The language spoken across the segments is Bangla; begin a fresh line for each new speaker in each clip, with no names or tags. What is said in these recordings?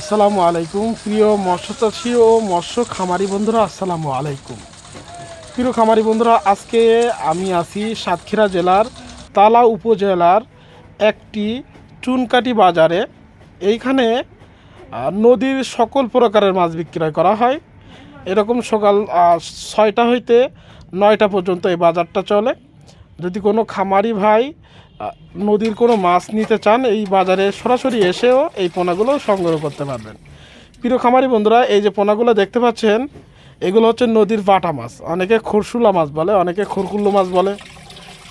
আসসালামু আলাইকুম। প্রিয় মৎস্যচাষী ও মৎস্য খামারি বন্ধুরা, আসসালামু আলাইকুম। প্রিয় খামারি বন্ধুরা, আজকে আমি আছি সাতক্ষীরা জেলার তালা উপজেলার একটি চুনকাটি বাজারে। এইখানে নদীর সকল প্রকারের মাছ বিক্রয় করা হয়। এরকম সকাল ছয়টা হইতে নয়টা পর্যন্ত এই বাজারটা চলে। যদি কোনো খামারি ভাই নদীর কোনো মাছ নিতে চান, এই বাজারে সরাসরি এসেও এই পোনাগুলো সংগ্রহ করতে পারবেন। প্রিয় খামারি বন্ধুরা, এই যে পোনাগুলো দেখতে পাচ্ছেন, এগুলো হচ্ছে নদীর বাটা মাছ। অনেকে খরসুলা মাছ বলে, অনেকে খরকুল্লো মাছ বলে।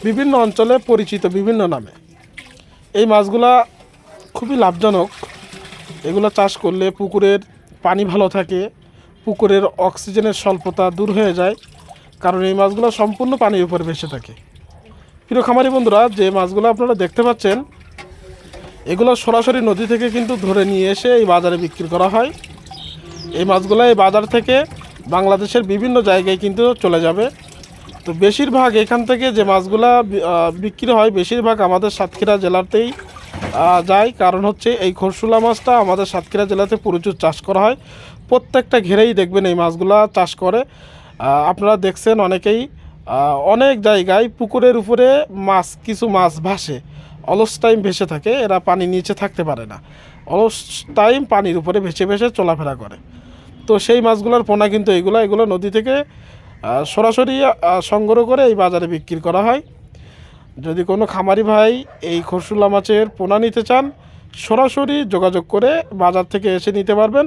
বিভিন্ন অঞ্চলে পরিচিত বিভিন্ন নামে। এই মাছগুলা খুবই লাভজনক। এগুলো চাষ করলে পুকুরের পানি ভালো থাকে, পুকুরের অক্সিজেনের স্বল্পতা দূর হয়ে যায়, কারণ এই মাছগুলো সম্পূর্ণ পানির উপরে ভেসে থাকে। প্রিয় খামারি বন্ধুরা, যে মাছগুলো আপনারা দেখতে পাচ্ছেন, এগুলো সরাসরি নদী থেকে কিন্তু ধরে নিয়ে এসে এই বাজারে বিক্রি করা হয়। এই মাছগুলো এই বাজার থেকে বাংলাদেশের বিভিন্ন জায়গায় কিন্তু চলে যাবে। তো বেশিরভাগ এখান থেকে যে মাছগুলা বিক্রি হয়, বেশিরভাগ আমাদের সাতক্ষীরা জেলাতেই যায়। কারণ হচ্ছে এই খরসুলা মাছটা আমাদের সাতক্ষীরা জেলাতে প্রচুর চাষ করা হয়। প্রত্যেকটা ঘেরেই দেখবেন এই মাছগুলা চাষ করে। আপনারা দেখছেন অনেকেই অনেক জায়গায় পুকুরের উপরে মাছ, কিছু মাছ ভাসে। অলস টাইম ভেসে থাকে, এরা পানি নিচে থাকতে পারে না। অলস টাইম পানির উপরে ভেসে ভেসে চলাফেরা করে। তো সেই মাছগুলোর পোনা কিন্তু এগুলো এগুলো নদী থেকে সরাসরি সংগ্রহ করে এই বাজারে বিক্রি করা হয়। যদি কোনো খামারি ভাই এই খরসুলা মাছের পোনা নিতে চান সরাসরি যোগাযোগ করে বাজার থেকে এসে নিতে পারবেন।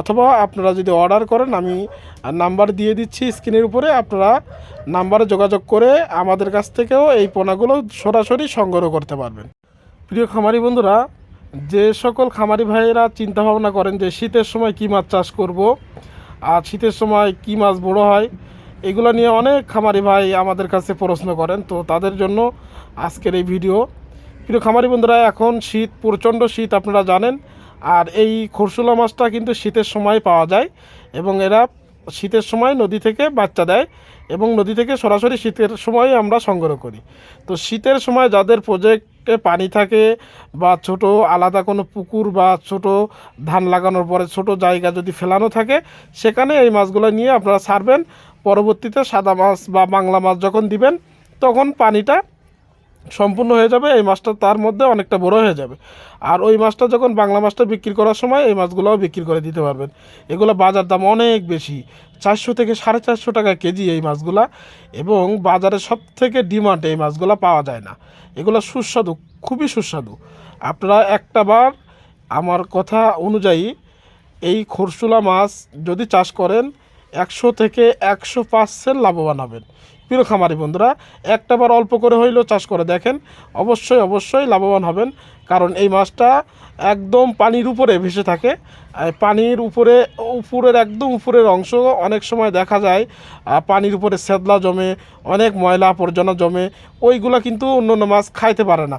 অথবা আপনারা যদি অর্ডার করেন, আমি নাম্বার দিয়ে দিচ্ছি স্ক্রিনের উপরে, আপনারা নাম্বারে যোগাযোগ করে আমাদের কাছ থেকেও এই পোনাগুলো সরাসরি সংগ্রহ করতে পারবেন। প্রিয় খামারি বন্ধুরা, যে সকল খামারি ভাইয়েরা চিন্তা ভাবনা করেন যে শীতের সময় কী মাছ চাষ করব আর শীতের সময় কী মাছ বড় হয়, এগুলো নিয়ে অনেক খামারি ভাই আমাদের কাছে প্রশ্ন করেন। তো তাদের জন্য আজকের এই ভিডিও প্রিয় খামারি বন্ধুরা, এখন শীত, প্রচণ্ড শীত আপনারা জানেন, আর এই খরসুলা মাছটা কিন্তু শীতের সময় পাওয়া যায় এবং এরা শীতের সময় নদী থেকে বাচ্চা দেয় এবং নদী থেকে সরাসরি শীতের সময় আমরা সংগ্রহ করি। তো শীতের সময় যাদের প্রজেক্টে পানি থাকে বা ছোট আলাদা কোনো পুকুর বা ছোট ধান লাগানোর পরে ছোট জায়গা যদি ফেলানো থাকে, সেখানে এই মাছগুলো নিয়ে আপনারা ছাড়বেন পরবর্তীতে সাদা মাছ বা বাংলা মাছ যখন দিবেন, তখন পানিটা সম্পূর্ণ হয়ে যাবে, এই মাছটা তার মধ্যে অনেকটা বড় হয়ে যাবে। আর ওই মাছটা যখন বাংলা মাছটা বিক্রি করার সময়, এই মাছগুলোও বিক্রি করে দিতে পারবেন। এগুলো বাজার দাম অনেক বেশি, চারশো থেকে সাড়ে চারশো টাকা কেজি এই মাছগুলা, এবং বাজারে সব থেকে ডিমান্ড এই মাছগুলো পাওয়া যায় না। এগুলো সুস্বাদু, খুবই সুস্বাদু। আপনারা একটা বার আমার কথা অনুযায়ী এই খরসুলা মাছ যদি চাষ করেন একশো থেকে একশো পার্সেন্ট লাভবান হবেন। প্রিয় খামারি বন্ধুরা, একটা বার অল্প করে হইলেও চাষ করে দেখেন, অবশ্যই অবশ্যই লাভবান হবেন, কারণ এই মাছটা একদম পানির উপরে ভেসে থাকে। পানির উপরে, উপরের একদম উপরের অংশ অনেক সময় দেখা যায় পানির উপরে সেদলা জমে, অনেক ময়লা আবর্জনা জমে, ওইগুলো কিন্তু অন্য অন্য মাছ খাইতে পারে না।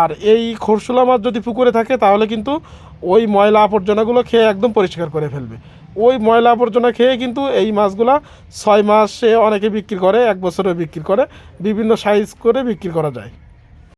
আর এই খরসুলা মাছ যদি পুকুরে থাকে, তাহলে কিন্তু ওই ময়লা আবর্জনাগুলো খেয়ে একদম পরিষ্কার করে ফেলবে। ওই ময়লা আবর্জনা খেয়ে কিন্তু এই মাছগুলা ছয় মাসে অনেকে বিক্রি করে, এক বছরে বিক্রি করে, বিভিন্ন সাইজ করে বিক্রি করা যায়।